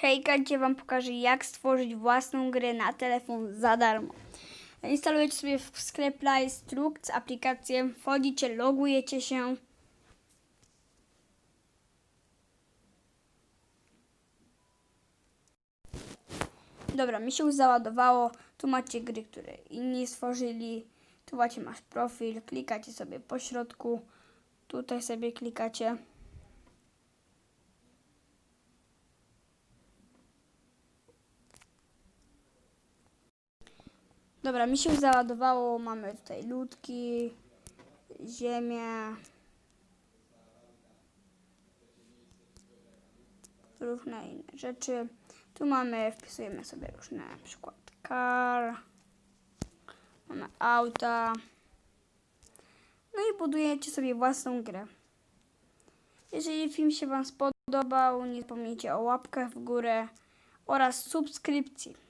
Hejka, gdzie Wam pokażę jak stworzyć własną grę na telefon za darmo. Instalujecie sobie w sklep Play Struct aplikację, wchodzicie, logujecie się. Dobra, mi się już załadowało. Tu macie gry, które inni stworzyli. Tu macie masz profil, klikacie sobie po środku. Tutaj sobie klikacie. Dobra, mi się załadowało. Mamy tutaj ludki, ziemię. Różne inne rzeczy. Tu mamy, wpisujemy sobie różne, na przykład car. Mamy auta. No i budujecie sobie własną grę. Jeżeli film się Wam spodobał, nie zapomnijcie o łapkach w górę oraz subskrypcji.